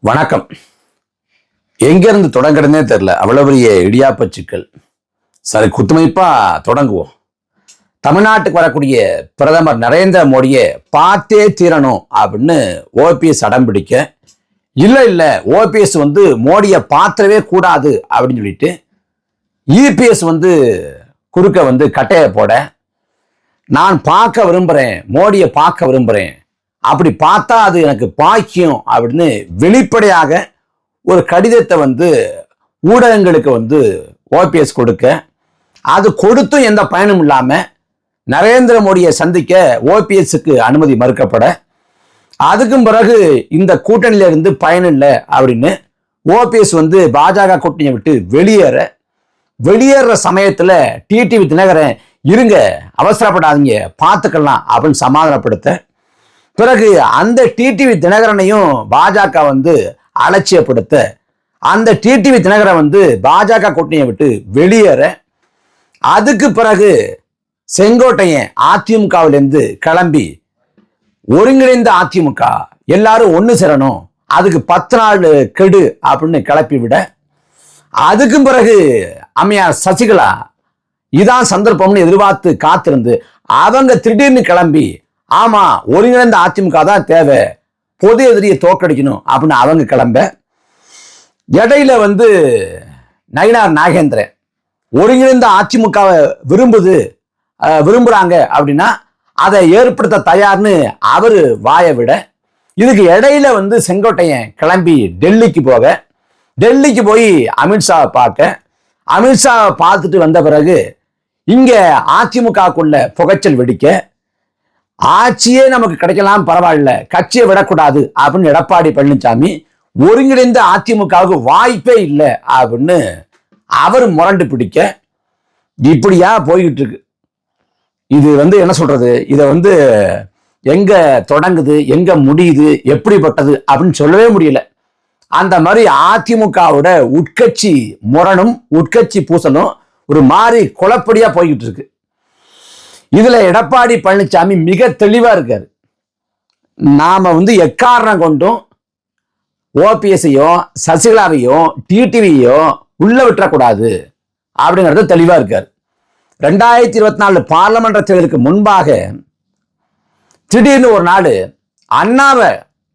வணக்கம். எங்கிருந்து தொடங்குறதுனே தெரில அவ்வளவு பெரிய இடியாப்ப சிக்கல். சரி குத்துமைப்பா தொடங்குவோம். தமிழ்நாட்டுக்கு வரக்கூடிய பிரதமர் நரேந்திர மோடியை பார்த்தே தீரணும் அப்படின்னு ஓபிஎஸ் அடம் பிடிக்க. இல்லை இல்லை ஓபிஎஸ் வந்து மோடியை பார்த்தவே கூடாது அப்படின்னு சொல்லிட்டு இபிஎஸ் வந்து குறுக்க வந்து கட்டையை போட. நான் பார்க்க விரும்புகிறேன் மோடியை பார்க்க விரும்புகிறேன் அப்படி பார்த்தா அது எனக்கு பாக்கியம் அப்படின்னு வெளிப்படையாக ஒரு கடிதத்தை வந்து ஊடகங்களுக்கு வந்து ஓபிஎஸ் கொடுக்க அது கொடுத்தும் எந்த பயனும் இல்லாமல் நரேந்திர மோடியை சந்திக்க ஓபிஎஸ்க்கு அனுமதி மறுக்கப்பட அதுக்கும் பிறகு இந்த கூட்டணியிலிருந்து இருந்து அப்படின்னு ஓபிஎஸ் வந்து பாஜக கூட்டணியை விட்டு வெளியேற வெளியேற சமயத்தில் டிடிவி தினகரன் இருங்க அவசரப்படாதீங்க பார்த்துக்கலாம் அப்படின்னு சமாதானப்படுத்த பிறகு அந்த டிடிவி தினகரனையும் பாஜக வந்து அலட்சியப்படுத்த அந்த டிடிவி தினகரன் வந்து பாஜக கூட்டணியை விட்டு வெளியேற அதுக்கு பிறகு செங்கோட்டையன் அதிமுகவிலிருந்து கிளம்பி ஒருங்கிணைந்த அதிமுக எல்லாரும் ஒன்று சேரணும் அதுக்கு பத்து நாள் கெடு அப்படின்னு கிளப்பி விட அதுக்கும் பிறகு அம்மையார் சசிகலா இதான் சந்தர்ப்பம்னு எதிர்பார்த்து காத்திருந்து அவங்க திடீர்னு கிளம்பி ஆமா ஒருங்கிணைந்த அதிமுக தான் தேவை. பொது எதிரியை தோற்கடிக்கணும் அப்படின்னு அவங்க கிளம்ப. இடையில வந்து நயினார் நாகேந்திரன் ஒருங்கிணைந்த அதிமுகவை விரும்புது விரும்புகிறாங்க விரும்புறாங்க அப்படின்னா அதை ஏற்படுத்த தயார்னு அவர் வாயை விட இதுக்கு இடையில வந்து செங்கோட்டையன் கிளம்பி டெல்லிக்கு போக டெல்லிக்கு போய் அமித்ஷாவை பார்க்க அமித்ஷாவை பார்த்துட்டு வந்த பிறகு இங்கே அதிமுகக்குள்ள புகைச்சல் வெடிக்க ஆட்சியே நமக்கு கிடைக்கலாம் பரவாயில்ல. கட்சியை விடக்கூடாது. அப்படின்னு எடப்பாடி பழனிசாமி ஒருங்கிணைந்த அதிமுகவுக்கு வாய்ப்பே இல்லை அப்படின்னு அவர் முரண்டு பிடிக்க இப்படியா போய்கிட்டு இருக்கு. இது வந்து என்ன சொல்றது? இதை வந்து எங்க தொடங்குது? எங்க முடியுது? எப்படிப்பட்டது? அப்படின்னு சொல்லவே முடியல. அந்த மாதிரி அதிமுகவோட உட்கட்சி முரணும் உட்கட்சி பூசலும் ஒரு மாதிரி குழப்படியா போய்கிட்டு இருக்கு. இதுல எடப்பாடி பழனிசாமி மிக தெளிவா இருக்காரு. நாம வந்து எக்காரணம் கொண்டும் ஓபிஎஸ்ஸையும் சசிகலாவையும் டிடிவியையும் உள்ள விட்டுறக்கூடாது அப்படிங்கிறது தெளிவா இருக்கார். ரெண்டாயிரத்தி இருபத்தி நாலு பார்லமெண்ட் தேர்தலுக்கு முன்பாக திடீர்னு ஒரு நாள் அண்ணாவை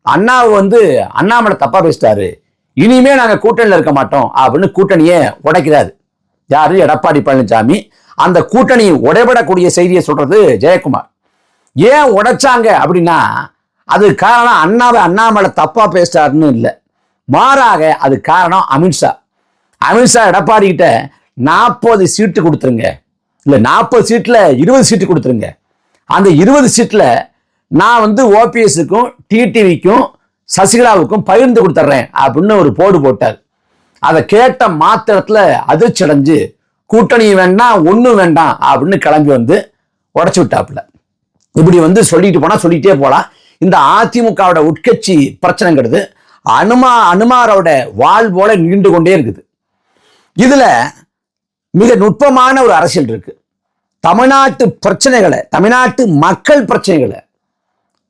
அண்ணாவை வந்து அண்ணாமலை தப்பா பேசிட்டாரு. இனிமே நாங்கள் கூட்டணியில் இருக்க மாட்டோம் அப்படின்னு கூட்டணியை உடைக்கிறாரு. யாரு? எடப்பாடி பழனிசாமி. அந்த கூட்டணி உடைபடக்கூடிய செய்தியை சொல்றது ஜெயக்குமார். ஏன் உடைச்சாங்க அப்படின்னா அது காரணம் அண்ணாவை அண்ணாமலை தப்பா பேசிட்டாருன்னு இல்லை. மாறாக அது காரணம் அமித்ஷா அமித்ஷா எடப்பாடி கிட்ட நாற்பது சீட்டு கொடுத்துருங்க. இல்லை நாற்பது சீட்டில் இருபது சீட்டு கொடுத்துருங்க. அந்த இருபது சீட்டில் நான் வந்து ஓபிஎஸ்க்கும் டிடிவிக்கும் சசிகலாவுக்கும் பகிர்ந்து கொடுத்துட்றேன் அப்படின்னு ஒரு போடு போட்டார். அதை கேட்ட மாத்திரத்துல அதிர்ச்சி அடைஞ்சு கூட்டணி வேண்டாம் ஒன்றும் வேண்டாம் அப்படின்னு கிளம்பி வந்து உடச்சி விட்டாப்புல. இப்படி வந்து சொல்லிட்டு போனால் சொல்லிகிட்டே போகலாம் இந்த அதிமுகவோட உட்கட்சி பிரச்சனைங்கிறது அனுமா அனுமாரோட வாழ் போல நீண்டு கொண்டே இருக்குது. இதில் மிக நுட்பமான ஒரு அரசியல் இருக்குது தமிழ்நாட்டு பிரச்சனைகளை தமிழ்நாட்டு மக்கள் பிரச்சனைகளை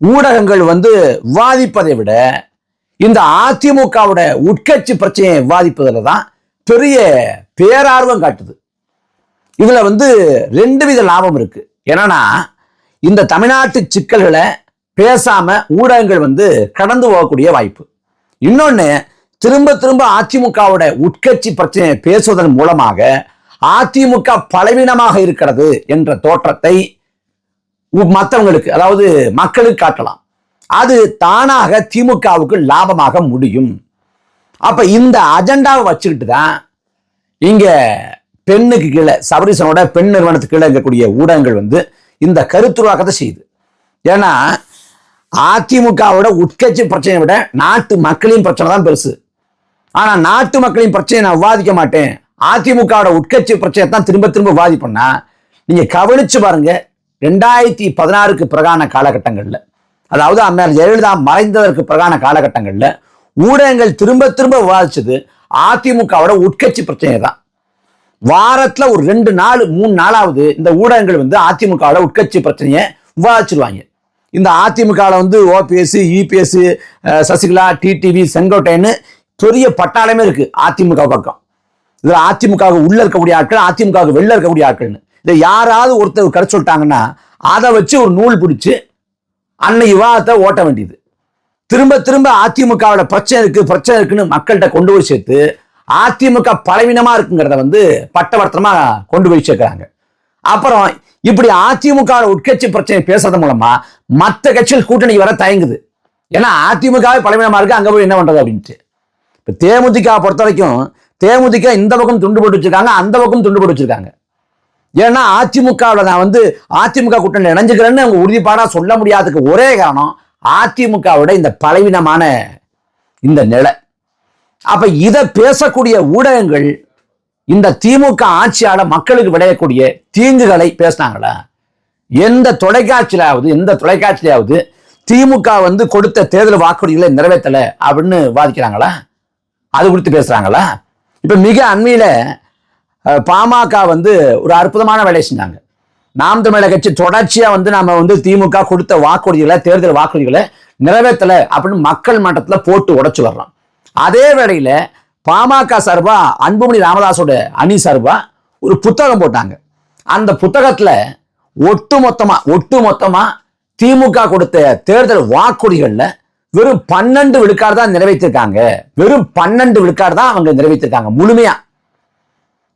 ஊடகங்கள் வந்து விவாதிப்பதை விட இந்த அதிமுகவோட உட்கட்சி பிரச்சனையை விவாதிப்பதில் தான் பெரிய பேரார்வம் காட்டுது. இதுல வந்து ரெண்டு வித லாபம் இருக்கு. என்னன்னா இந்த தமிழ்நாட்டு சிக்கல்களை பேசாம ஊடகங்கள் வந்து கடந்து போகக்கூடிய வாய்ப்பு. இன்னொன்று திரும்ப திரும்ப அதிமுகவோட உட்கட்சி பிரச்சனையை பேசுவதன் மூலமாக அதிமுக பலவீனமாக இருக்கிறது என்ற தோற்றத்தை மற்றவங்களுக்கு அதாவது மக்களுக்கு காட்டலாம். அது தானாக திமுகவுக்கு லாபமாக முடியும். அப்ப இந்த அஜெண்டாவை வச்சுக்கிட்டு தான் இங்க பெண்ணுக்கு கீழே சபரிசனோட பெண் நிறுவனத்துக்கு கீழே இருக்கக்கூடிய ஊடகங்கள் வந்து இந்த கருத்துருவாக்கத்தை செய்யுது. ஏன்னா அதிமுகவோட உட்கட்சி பிரச்சனையை விட நாட்டு மக்களின் பிரச்சனை தான் பெருசு. ஆனால் நாட்டு மக்களின் பிரச்சனையை நான் விவாதிக்க மாட்டேன். அதிமுகவோட உட்கட்சி பிரச்சனையை தான் திரும்ப திரும்ப விவாதிப்பேன்னா நீங்கள் கவனிச்சு பாருங்க ரெண்டாயிரத்தி பதினாறுக்கு பிறகான காலகட்டங்களில் அதாவது அம்மையார் ஜெயலலிதா மறைந்ததற்கு பிறகான காலகட்டங்களில் ஊடகங்கள் திரும்ப திரும்ப விவாதிச்சது அதிமுகவோட உட்கட்சி பிரச்சனை தான். வாரத்துல ஒரு ரெண்டு நாள் மூணு நாளாவது இந்த ஊடகங்கள் வந்து அதிமுகவில் உட்கட்சி பிரச்சனையை விவாதிச்சிருவாங்க இந்த அதிமுகவில் வந்து ஓபிஎஸ் இபிஎஸ் சசிகலா டிடிவி செங்கோட்டைன்னு பெரிய பட்டாளமே இருக்கு அதிமுக பக்கம். இதில் அதிமுக உள்ள இருக்கக்கூடிய ஆட்கள் அதிமுக வெளில இருக்கக்கூடிய ஆட்கள்னு. இதை யாராவது ஒருத்தர் கரை சொல்லிட்டாங்கன்னா அதை வச்சு ஒரு நூல் பிடிச்சி அன்னை விவாதத்தை ஓட்ட வேண்டியது. திரும்ப திரும்ப அதிமுகவோட பிரச்சனை இருக்கு பிரச்சனை இருக்குன்னு மக்கள்கிட்ட கொண்டு போய் சேர்த்து அதிமுக பலவீனமா இருக்குங்கிறத வந்து பட்டவர்த்தனமா கொண்டு போய் சேர்க்கிறாங்க. அப்புறம் இப்படி அதிமுக உட்கட்சி பிரச்சனை பேசுறது மூலமா மற்ற கட்சிகள் கூட்டணி வர தயங்குது. ஏன்னா அதிமுகவே பலவீனமா இருக்கு அங்க போய் என்ன பண்றது அப்படின்ட்டு. இப்ப தேமுதிக பொறுத்த வரைக்கும் தேமுதிக இந்த பக்கம் துண்டு போட்டு வச்சிருக்காங்க அந்த பக்கம் துண்டு போட்டு வச்சிருக்காங்க. ஏன்னா அதிமுகவில் நான் வந்து அதிமுக கூட்டணி இணைஞ்சுக்கிறேன்னு அவங்க உறுதிப்பாடாக சொல்ல முடியாததுக்கு ஒரே காரணம் அதிமுகவோட இந்த பலவீனமான இந்த நிலை. அப்ப இதை பேசக்கூடிய ஊடகங்கள் இந்த திமுக ஆட்சியால மக்களுக்கு விளையக்கூடிய தீங்குகளை பேசினாங்களா? எந்த தொலைக்காட்சியிலாவது எந்த தொலைக்காட்சியிலாவது திமுக வந்து கொடுத்த தேர்தல் வாக்குறுதிகளை நிறைவேற்றல அப்படின்னு வாதிக்கிறாங்களா? அது குறித்து பேசுறாங்களா? இப்ப மிக அண்மையில பாமக வந்து ஒரு அற்புதமான வேலை செஞ்சாங்க. நாம் தமிழக கட்சி தொடர்ச்சியா வந்து நாம வந்து திமுக கொடுத்த வாக்குறுதிகளை தேர்தல் வாக்குறுதிகளை நிறைவேற்றல அப்படின்னு மக்கள் மன்றத்துல போட்டு உடச்சு வர்றோம். அதே வேளையில் பாமக சார்பா அன்புமணி ராமதாஸோட அணி சார்பா ஒரு புத்தகம் போட்டாங்க. அந்த புத்தகத்தில் ஒட்டு மொத்தமாக ஒட்டு மொத்தமாக திமுக கொடுத்த தேர்தல் வாக்குறுதிகளில் வெறும் பன்னெண்டு விழுக்காடு தான் நிறைவேற்றிருக்காங்க. வெறும் பன்னெண்டு விழுக்காடு தான் அவங்க நிறைவேற்றிருக்காங்க முழுமையாக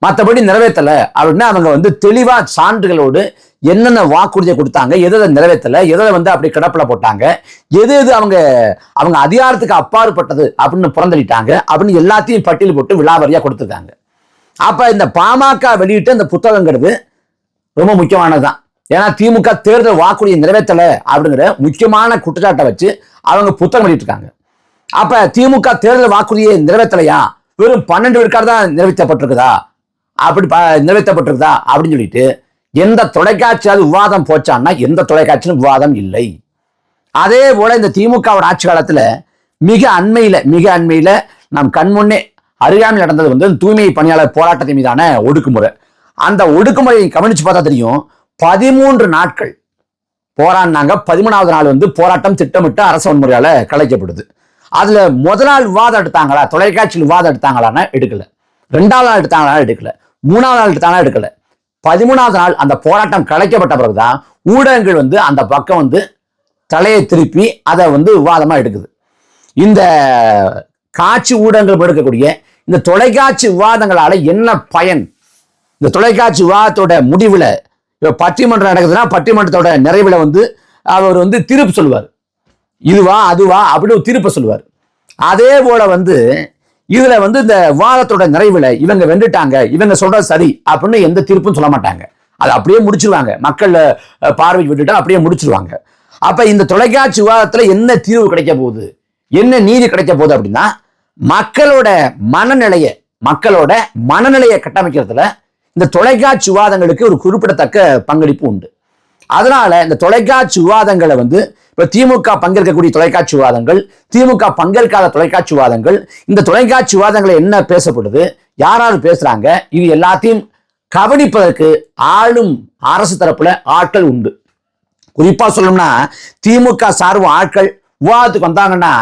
மற்றபடி நிறைவேற்றலை. அப்படின்னா அவங்க வந்து தெளிவாக சான்றுகளோடு என்னென்ன வாக்குறுதியை கொடுத்தாங்க எதை எதை நிறைவேற்றல எதை வந்து அப்படி கிடப்பில் போட்டாங்க எது எது அவங்க அவங்க அதிகாரத்துக்கு அப்பாற்பட்டது அப்படின்னு புறந்தளிட்டாங்க அப்படின்னு எல்லாத்தையும் பட்டியல் போட்டு விழாவரியா கொடுத்துருக்காங்க. அப்போ இந்த பாமக வெளியிட்ட இந்த புத்தகங்கிறது ரொம்ப முக்கியமானது தான் ஏன்னா திமுக தேர்தல் வாக்குறுதியை நிறைவேற்றலை அப்படிங்கிற முக்கியமான குற்றச்சாட்டை வச்சு அவங்க புத்தகம் வெளியிட்டிருக்காங்க. அப்போ திமுக தேர்தல் வாக்குறுதியை நிறைவேற்றலையா? வெறும் பன்னெண்டு விழுக்காடு தான் நிறைவேற்றப்பட்டிருக்குதா? அப்படி ப- நிறைவேற்றப்பட்டிருக்குதா? அப்படின்னு சொல்லிட்டு எந்த தொலைக்காட்சியாவது விவாதம் போச்சான்னா எந்த தொலைக்காட்சியிலும் விவாதம் இல்லை. அதே போல இந்த திமுகவோட ஆட்சி காலத்துல மிக அண்மையில மிக அண்மையில நம் கண்முன்னே அருகாமல் நடந்தது வந்து தூய்மை பணியாளர் போராட்டத்தின் மீதான ஒடுக்குமுறை. அந்த ஒடுக்குமுறையை கவனிச்சு பார்த்தா தெரியும் பதிமூன்று நாட்கள் போராடினாங்க. பதிமூணாவது நாள் வந்து போராட்டம் திட்டமிட்டு அரசு வன்முறையால கலைக்கப்படுது. அதுல முதல் நாள் விவாதம் எடுத்தாங்களா? தொலைக்காட்சியில் விவாதம் எடுத்தாங்களான்னா எடுக்கல. ரெண்டாவது நாள் எடுத்தாங்களா? எடுக்கல. மூணாவது நாள் எடுத்தாங்களா? எடுக்கல. பதிமூணாவது நாள் அந்த போராட்டம் கலைக்கப்பட்ட பிறகுதான் ஊடகங்கள் வந்து அந்த பக்கம் வந்து தலையை திருப்பி அதை வந்து விவாதமாக எடுக்குது. இந்த காட்சி ஊடகங்கள் எடுக்கக்கூடிய இந்த தொலைக்காட்சி விவாதங்களால என்ன பயன்? இந்த தொலைக்காட்சி விவாதத்தோட முடிவில் இப்போ பட்டிமன்றம் நடக்குதுன்னா பட்டிமன்றத்தோட நிறைவில் வந்து அவர் வந்து தீர்ப்பு சொல்லுவார். இதுவா அதுவா அப்படின்னு திருப்ப சொல்லுவார். அதே போல வந்து இதுல வந்து இந்த வாதத்தோட நிறைவுல இவங்க வென்றுட்டாங்க இவங்க சொல்றது சரி அப்படின்னு எந்த தீர்ப்பும் சொல்ல மாட்டாங்க. அதை அப்படியே முடிச்சிருவாங்க. மக்கள் பார்வை விட்டுட்டா அப்படியே முடிச்சிருவாங்க. அப்ப இந்த தொலைக்காட்சி விவாதத்துல என்ன தீர்வு கிடைக்க போகுது? என்ன நீதி கிடைக்க போகுது அப்படின்னா மக்களோட மனநிலையை மக்களோட மனநிலையை கட்டமைக்கிறதுல இந்த தொலைக்காட்சி விவாதங்களுக்கு ஒரு குறிப்பிடத்தக்க பங்களிப்பு உண்டு. அதனால இந்த தொலைக்காட்சி விவாதங்களை வந்து இப்போ திமுக பங்கேற்கக்கூடிய தொலைக்காட்சி விவாதங்கள் திமுக பங்கேற்காத தொலைக்காட்சி விவாதங்கள் இந்த தொலைக்காட்சி விவாதங்களை என்ன பேசப்படுது யார் யார் பேசுறாங்க இது எல்லாத்தையும் கவனிப்பதற்கு ஆளும் அரசு தரப்புல ஆட்கள் உண்டு. குறிப்பா சொல்லணும்னா திமுக சார்பு ஆட்கள் விவாதத்துக்கு வந்தாங்கன்னா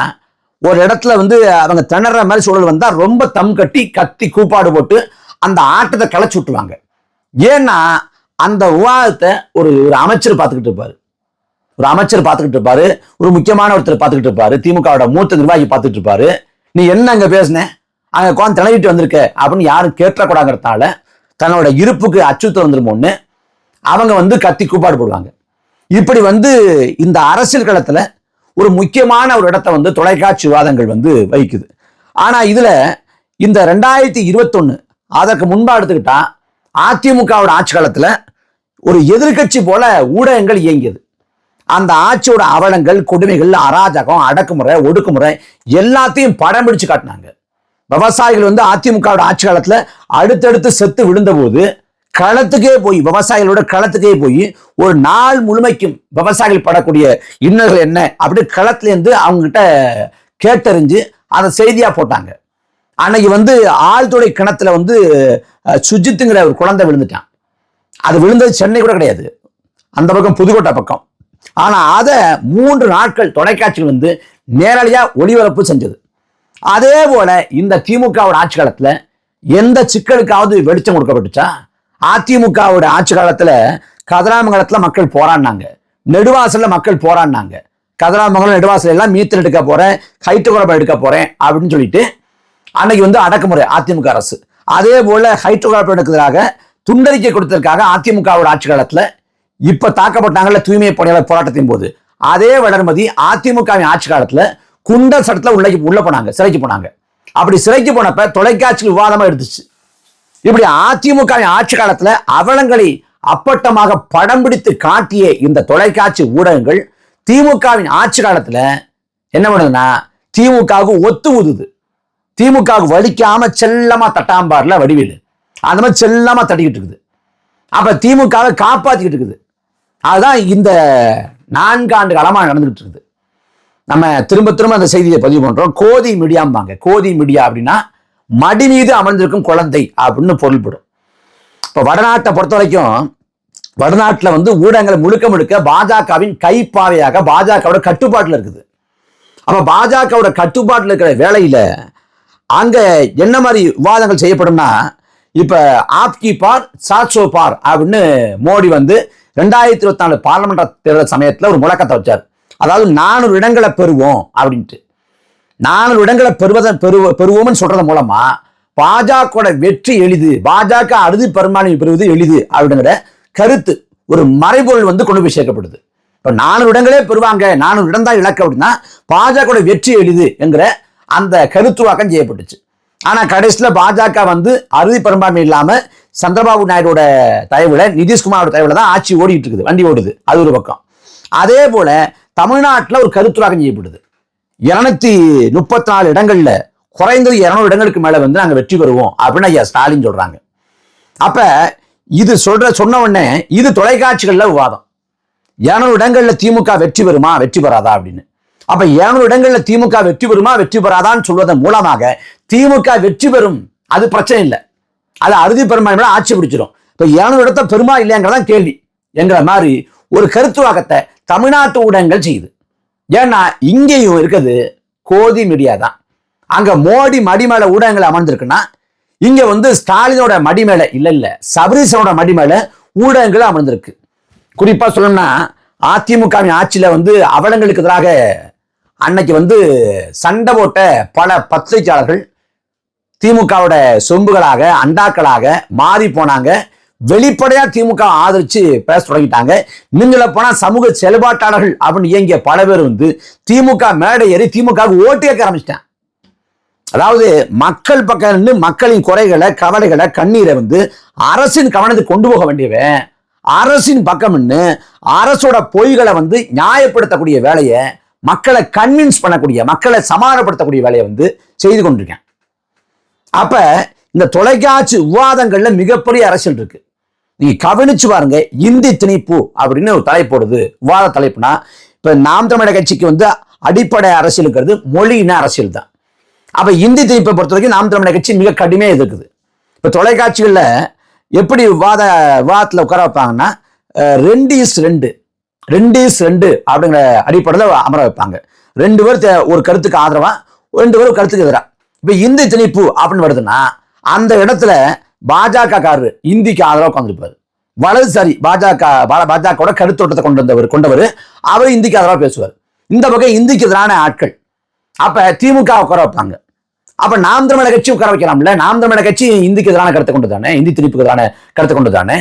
ஒரு இடத்துல வந்து அவங்க திணற மாதிரி சூழல் வந்தால் ரொம்ப தம் கட்டி கத்தி கூப்பாடு போட்டு அந்த ஆட்டத்தை களைச்சு விட்டுருவாங்க. ஏன்னா அந்த விவாதத்தை ஒரு ஒரு அமைச்சர் பார்த்துக்கிட்டு இருப்பாரு. ஒரு அமைச்சர் பார்த்துக்கிட்டு இருப்பாரு. ஒரு முக்கியமான ஒருத்தர் பார்த்துக்கிட்டு இருப்பாரு. திமுகவோட மூத்த நிர்வாகி பார்த்துக்கிட்டு இருப்பாரு. நீ என்ன அங்கே பேசுன? அங்கே உட்காந்து திணறிட்டு வந்திருக்க அப்படின்னு யாரும் கேட்டக்கூடாங்கிறதால தன்னோட இருப்புக்கு அச்சுறுத்தல் வந்துருமோன்னு அவங்க வந்து கத்தி கூப்பாடு போடுவாங்க. இப்படி வந்து இந்த அரசியல் களத்தில் ஒரு முக்கியமான ஒரு இடத்த வந்து தொலைக்காட்சி விவாதங்கள் வந்து வகிக்குது. ஆனால் இதில் இந்த ரெண்டாயிரத்தி இருபத்தொன்னு அதற்கு முன்பாக எடுத்துக்கிட்டா அதிமுகவோட ஆட்சி காலத்தில் ஒரு எதிர்க்கட்சி போல ஊடகங்கள் இயங்கியது. அந்த ஆட்சியோட அவலங்கள் கொடுமைகள் அராஜகம் அடக்குமுறை ஒடுக்குமுறை எல்லாத்தையும் படம் பிடிச்சு காட்டினாங்க. விவசாயிகள் வந்து அதிமுகவோட ஆட்சி காலத்தில் அடுத்தடுத்து செத்து விழுந்தபோது களத்துக்கே போய் விவசாயிகளோட களத்துக்கே போய் ஒரு நாள் முழுமைக்கும் விவசாயிகள் படக்கூடிய இன்னல்கள் என்ன அப்படி களத்துலேருந்து அவங்ககிட்ட கேட்டறிஞ்சு அதை செய்தியாக போட்டாங்க. அன்னைக்கு வந்து ஆழ்துறை கிணத்துல வந்து சுஜித்துங்கிற ஒரு குழந்தை விழுந்துட்டான். அது விழுந்தது சென்னை கூட கிடையாது. அந்த பக்கம் புதுக்கோட்டை பக்கம். ஆனால் அதை மூன்று நாட்கள் தொலைக்காட்சிகள் வந்து நேரடியாக ஒளிபரப்பு செஞ்சது. அதே போல இந்த திமுகவோட ஆட்சி காலத்தில் எந்த சிக்கலுக்காவது வெளிச்சம் கொடுக்கப்பட்டுச்சா? அதிமுகவோட ஆட்சி காலத்தில் கதராமங்கலத்தில் மக்கள் போராடினாங்க. நெடுவாசலில் மக்கள் போராடினாங்க. கதிராமங்கலம் நெடுவாசல் எல்லாம் மீத்தல் எடுக்க போகிறேன் கைட்டு குழப்பம் எடுக்க போகிறேன் அப்படின்னு சொல்லிட்டு அன்னைக்கு வந்து அடக்குமுறை அதிமுக அரசு. அதே போல ஹைட்ரோ குழப்பம் எதிராக துண்டறிக்கை கொடுத்ததற்காக அதிமுகவோட ஆட்சி காலத்துல இப்ப தாக்கப்பட்டாங்கல்ல தூய்மை பணியாளர் போராட்டத்தின் போது. அதே வளர்மதி அதிமுகவின் ஆட்சி காலத்துல குண்டர் சட்டத்துல உள்ள உள்ள போனாங்க சிறைக்கு போனாங்க. அப்படி சிறைக்கு போனப்ப தொலைக்காட்சி விவாதமா எடுத்துச்சு. இப்படி அதிமுகவின் ஆட்சி காலத்துல அவலங்களை அப்பட்டமாக படம் பிடித்து காட்டிய இந்த தொலைக்காட்சி ஊடகங்கள் திமுகவின் ஆட்சி காலத்துல என்ன பண்ணுதுன்னா திமுகவுக்கு ஒத்து ஊதுது. திமுக வலிக்காம செல்லமா தட்டாம்பார்ல வடிவேலு. அந்த மாதிரி செல்லமா தட்டிக்கிட்டு இருக்குது. அப்ப திமுகவை காப்பாத்திக்கிட்டு இருக்குது. அதுதான் இந்த நான்காண்டு காலமா நடந்துகிட்டு இருக்குது. நம்ம திரும்ப திரும்ப அந்த செய்தியை பதிவு பண்றோம். கோதி மீடியாம்பாங்க கோதி மீடியா அப்படின்னா மடி மீது அமர்ந்திருக்கும் குழந்தை அப்படின்னு பொருள்படும். இப்போ வடநாட்டை பொறுத்த வரைக்கும் வடநாட்டில் வந்து ஊடகங்கள் முழுக்க முழுக்க பாஜகவின் கைப்பாவையாக பாஜகவோட கட்டுப்பாட்டில் இருக்குது. அப்போ பாஜகவோட கட்டுப்பாட்டில் இருக்கிற வேலையில் அங்கே என்ன மாதிரி விவாதங்கள் செய்யப்படும்னா இப்போ ஆப்கி பார் சாட்சோ பார் அப்படின்னு மோடி வந்து ரெண்டாயிரத்தி இருபத்தி நாலு பார்லமெண்ட் தேர்தல் சமயத்தில் ஒரு முழக்கத்தை வச்சார். அதாவது நானூறு இடங்களை பெறுவோம் அப்படின்ட்டு. நானூறு இடங்களை பெறுவதன் பெறுவ பெறுவோம்னு சொல்றது மூலமா பாஜகவோட வெற்றி எளிது பாஜக அறுதி பெரும்பான்மை பெறுவது எளிது அப்படிங்கிற கருத்து ஒரு மறைபொருள் வந்து கொண்டு போய் சேர்க்கப்படுது. இப்போ நானூறு இடங்களே பெறுவாங்க நானூறு இடம் தான் இலக்கு அப்படின்னா பாஜகவோட வெற்றி எளிது என்கிற அந்த கருத்துவாக்கம் செய்யப்பட்டுச்சு. ஆனால் கடைசியில் பாஜக வந்து அறுதி பெரும்பான்மை இல்லாமல் சந்திரபாபு நாயுடோட தயவில் நிதிஷ்குமாரோட தயவில் தான் ஆட்சி ஓடிட்டு இருக்குது. வண்டி ஓடுது. அது ஒரு பக்கம். அதே போல தமிழ்நாட்டில் ஒரு கருத்துராகம் செய்யப்படுது. இருநூத்தி முப்பத்தி நாலு இடங்களில் குறைந்தது இரநூறு இடங்களுக்கு மேலே வந்து நாங்கள் வெற்றி பெறுவோம் அப்படின்னு ஐயா ஸ்டாலின் சொல்கிறாங்க அப்போ இது சொல்கிற சொன்ன உடனே இது தொலைக்காட்சிகளில் விவாதம். இருநூறு இடங்களில் திமுக வெற்றி பெறுமா வெற்றி பெறாதா அப்படின்னு. அப்ப ஏழு இடங்கள்ல திமுக வெற்றி பெறுமா வெற்றி பெறாதான்னு சொல்வதன் மூலமாக திமுக வெற்றி பெறும். அது பிரச்சனை இல்லை. அது அறுதி பெரும்பான்மையில ஆட்சி பிடிச்சிடும் இப்ப ஏழு இடத்த பெருமா இல்லையாங்கிறதான் கேள்வி என்கிற மாதிரி ஒரு கருத்துவாக்கத்தை தமிழ்நாட்டு ஊடகங்கள் செய்யுது. ஏன்னா இங்கேயும் இருக்குது கோதி மீடியா தான். அங்க மோடி மடி மேலே ஊடகங்கள் அமர்ந்திருக்குன்னா இங்க வந்து ஸ்டாலினோட மடி மேலே இல்ல இல்ல சபரீசனோட மடி மேலே ஊடகங்கள் அமர்ந்திருக்கு. குறிப்பா சொல்லணும்னா அதிமுகவின் ஆட்சியில வந்து அவலங்களுக்கு எதிராக அன்னைக்கு வந்து சண்டை போட்ட பல பத்திரிகையாளர்கள் திமுகவோட சொம்புகளாக அண்டாக்களாக மாறி போனாங்க. வெளிப்படையா திமுக ஆதரிச்சு பேச தொடங்கிட்டாங்க. நீங்கள போனா சமூக செயல்பாட்டாளர்கள் அப்படின்னு இயங்கிய பல பேர் வந்து திமுக மேடை ஏறி திமுக ஓட்டு கேட்க ஆரம்பிச்சிட்டான் அதாவது மக்கள் பக்கம் நின்று மக்களின் குறைகளை கவலைகளை கண்ணீரை வந்து அரசின் கவனத்துக்கு கொண்டு போக வேண்டியவன். அரசின் பக்கம் நின்று அரசோட பொய்களை வந்து நியாயப்படுத்தக்கூடிய வேலையை மக்களை கன்வின்ஸ் பண்ணக்கூடிய மக்களை சமாதானப்படுத்தக்கூடிய வேலையை வந்து செய்து கொண்டிருக்கேன். அப்ப இந்த தொலைக்காட்சி விவாதங்கள்ல மிகப்பெரிய அரசியல் இருக்கு. நீங்க கவனிச்சு பாருங்க இந்தி திணிப்பு அப்படின்னு ஒரு தலைப்போடுது விவாத தலைப்புனா இப்ப நாம் தமிழர் கட்சிக்கு வந்து அடிப்படை அரசியலுங்கிறது மொழியின அரசியல் தான். அப்ப இந்தி திணிப்பை பொறுத்த வரைக்கும் நாம் தமிழர் கட்சி மிக கடுமையா எதிர்க்குது. இப்ப தொலைக்காட்சிகள்ல எப்படி விவாத விவாதத்துல உட்கார வைப்பாங்கன்னா ரெண்டு இஸ் ரெண்டு. ரெண்டு இஸ் ரெண்டு அப்படிங்கிற அடிப்படையில் அமர வைப்பாங்க. ரெண்டு பேர் ஒரு கருத்துக்கு ஆதரவா ரெண்டு பேரும் கருத்துக்கு எதிராக இப்போ இந்தி திணிப்பு அப்படின்னு வருதுன்னா அந்த இடத்துல பாஜக காரர் இந்திக்கு ஆதரவாக உட்காந்துருப்பார் வலதுசாரி பாஜக பாஜகவோட கருத்தோட்டத்தை கொண்டு வந்தவர் கொண்டவர் அவர் இந்திக்கு ஆதரவாக பேசுவார். இந்த பக்கம் இந்திக்கு எதிரான ஆட்கள். அப்ப திமுக உட்கார வைப்பாங்க. அப்ப நாம் தமிழக கட்சி உட்கார வைக்கலாம்ல? நாம் தமிழக கட்சி இந்திக்கு எதிரான கருத்தை கொண்டு தானே இந்தி திணிப்புக்கு எதிரான கருத்தை கொண்டு தானே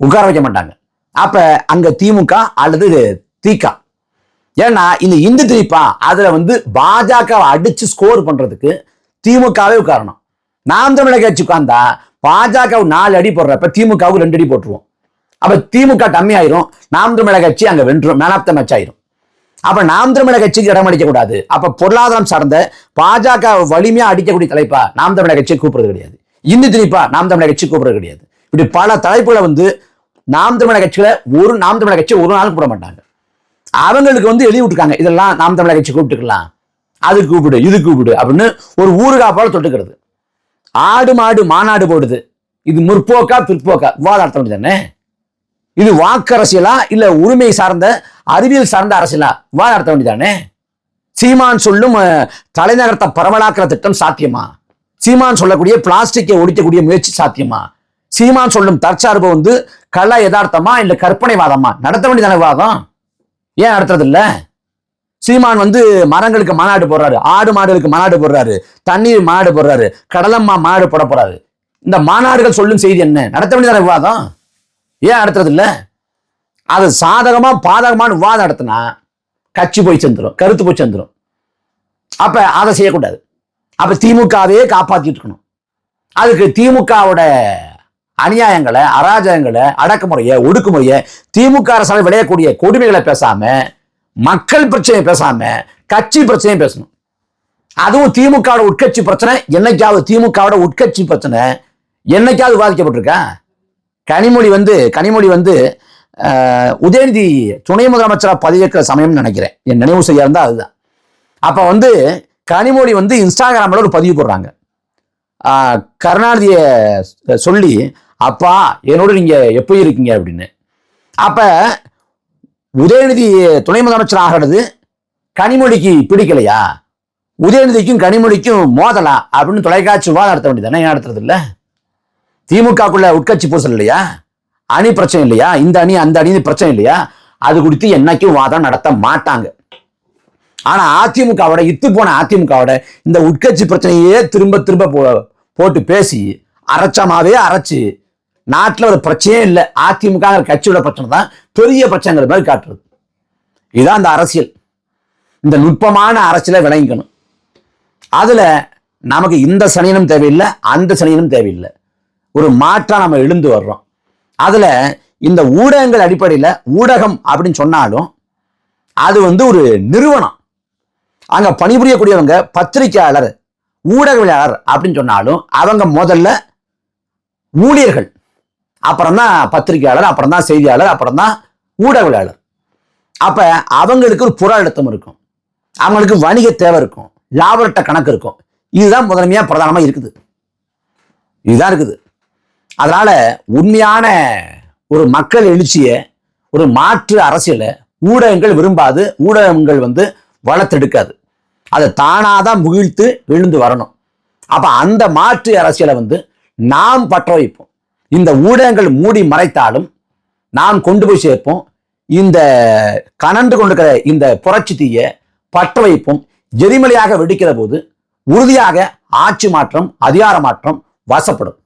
உட்கார வைக்க மாட்டாங்க. அப்ப அங்க திமுக அல்லது திக ஏன்னா இந்த இந்து திரிப்பா அதுல வந்து பாஜக அடிச்சு ஸ்கோர் பண்றதுக்கு திமுகவே காரணம். நாம் தமிழக கட்சி உட்கார்ந்தா பாஜக நாலு அடி போடுறப்ப திமுகவுக்கு ரெண்டு அடி போட்டுருவோம். அப்ப திமுக கம்மி ஆயிரும் நாம் தமிழக கட்சி அங்க வென்றும் மேன் ஆஃப் த மேட்ச் ஆயிரும். அப்ப நாம் தமிழக கட்சிக்கு இடம் அடிக்க கூடாது. அப்ப பொருளாதாரம் சார்ந்த பாஜக வலிமையா அடிக்கக்கூடிய தலைப்பா நாம் தமிழக கட்சியை கூப்பிடுறது கிடையாது. இந்து திணிப்பா நாம் தமிழக கட்சி கூப்பிடுறது கிடையாது. இப்படி பல தலைப்புகளை வந்து நாம் தமிழக கட்சியில ஒரு நாம் தமிழக கட்சி ஒரு நாளும் கூப்பிட மாட்டாங்க. அவங்களுக்கு வந்து எழுதி விட்டுருக்காங்க. இதெல்லாம் நாம் தமிழக கட்சி கூப்பிட்டுக்கலாம். அது கூப்பிடு இது கூப்பிடு அப்படின்னு ஒரு ஊருகா போல தொட்டுக்கிறது. ஆடு மாடு மாநாடு போடுது. இது முற்போக்கா பிற்போக்கா? விவாதார்த்தம் தானே? இது வாக்கு அரசியலா இல்ல உரிமை சார்ந்த அறிவியல் சார்ந்த அரசியலா? விவாதார்த்த வேண்டியதானே சீமான் சொல்லும் தலைநகரத்தை பரவலாக்குற திட்டம் சாத்தியமா? சீமான் சொல்லக்கூடிய பிளாஸ்டிக்கை ஒழிக்கக்கூடிய முயற்சி சாத்தியமா? சீமான் சொல்லும் தற்சார்பு வந்து கள்ள யதார்த்தமா இல்ல கற்பனைவாதமா? நடத்த வேண்டியதான வாதம் ஏன் நடத்துறது இல்ல சீமான் வந்து மரங்களுக்கு மாநாடு போடுறாரு. ஆடு மாடுகளுக்கு மாநாடு போடுறாரு. தண்ணீர் மாநாடு போடுறாரு. கடலம்மா மாநாடு போட போறாரு. இந்த மாநாடுகள் சொல்லும் செய்தி என்ன? நடத்த வேண்டியதான விவாதம் ஏன் நடத்துறது இல்ல அது சாதகமா பாதகமான விவாதம் நடத்தினா கட்சி போய் சேர்ந்துடும் கருத்து போய் சேர்ந்துடும் அப்ப அதை செய்யக்கூடாது. அப்ப திமுகவே காப்பாத்திட்டு இருக்கணும். அதுக்கு திமுகவோட அநியாயங்களை அராஜகங்களை அடக்குமுறையை ஒடுக்குமுறையை திமுக அரசால் விளையக்கூடிய கொடுமைகளை பேசாம மக்கள் பிரச்சனையை பேசாம கட்சி பிரச்சனையும் பேசணும். அதுவும் திமுகவோட உட்கட்சி பிரச்சனை என்னைக்காவது திமுகவோட உட்கட்சி பிரச்சனை என்னைக்காவது விவாதிக்கப்பட்டிருக்கா கனிமொழி வந்து கனிமொழி வந்து உதயநிதி துணை முதலமைச்சராக பதவியேற்கிற சமயம்னு நினைக்கிறேன். என் நினைவு சரியா இருந்தால் அதுதான். அப்போ வந்து கனிமொழி வந்து இன்ஸ்டாகிராமில் ஒரு பதிவு போடுறாங்க. கருணாநிதியை சொல்லி அப்பா என்னோட நீங்க எப்போ இருக்கீங்க அப்படின்னு. அப்ப உதயநிதி துணை முதலமைச்சர் ஆகிறது கனிமொழிக்கு பிடிக்கலையா? உதயநிதிக்கும் கனிமொழிக்கும் மோதலா? அப்படின்னு தொலைக்காட்சி விவாதம் நடத்த வேண்டியது ஏன் நடத்துறது இல்லை? திமுகக்குள்ள உட்கட்சி பூசல் இல்லையா? அணி பிரச்சனை இல்லையா? இந்த அணி அந்த அணி பிரச்சனை இல்லையா? அது குறித்து என்னைக்கும் வாதம் நடத்த மாட்டாங்க. ஆனா அதிமுகவோட இத்து போன அதிமுகவோட இந்த உட்கட்சி பிரச்சனையே திரும்ப திரும்ப போ- போட்டு பேசி அரைச்சமாவே அரைச்சு நாட்டில் ஒரு பிரச்சனையே இல்லை. அதிமுக கட்சியோட பிரச்சனை தான் பெரிய பிரச்சனைங்கிற மாதிரி காட்டுறது. இதுதான் அந்த அரசியல். இந்த நுட்பமான அரசியலை விளங்கிக்கணும். அதில் நமக்கு இந்த சனியனும் தேவையில்லை அந்த சனியனும் தேவையில்லை. ஒரு மாற்றம் நம்ம எழுந்து வர்றோம். அதில் இந்த ஊடகங்கள் அடிப்படையில் ஊடகம் அப்படின்னு சொன்னாலும் அது வந்து ஒரு நிறுவனம். அங்கே பணிபுரியக்கூடியவங்க பத்திரிக்கையாளர் ஊடகவியலாளர் அப்படின்னு சொன்னாலும் அவங்க முதல்ல ஊழியர்கள். அப்புறம் தான் பத்திரிகையாளர் அப்புறம் தான் செய்தியாளர் அப்புறம் தான் ஊடகவியலாளர். அப்போ அவங்களுக்கு ஒரு புற அழுத்தம் இருக்கும். அவங்களுக்கு வணிக தேவை இருக்கும். லாபரட்ட கணக்கு இருக்கும். இதுதான் முதன்மையாக பிரதானமாக இருக்குது. இதுதான் இருக்குது. அதனால் உண்மையான ஒரு மக்கள் எழுச்சியை ஒரு மாற்று அரசியலை ஊடகங்கள் விரும்பாது ஊடகங்கள் வந்து வளர்த்தெடுக்காது. அதை தானாக தான் முகிழ்த்து விழுந்து வரணும். அப்போ அந்த மாற்று அரசியலை வந்து நாம் பற்ற வைப்போம் இந்த ஊடகங்கள் மூடி மறைத்தாலும் நாம் கொண்டு போய் சேர்ப்போம். இந்த கனன்று கொண்டிருக்கிற இந்த புரட்சி தீய பற்ற வைப்போம் எரிமலையாக வெடிக்கிற போது உறுதியாக ஆட்சி மாற்றம் அதிகார மாற்றம் வசப்படும்.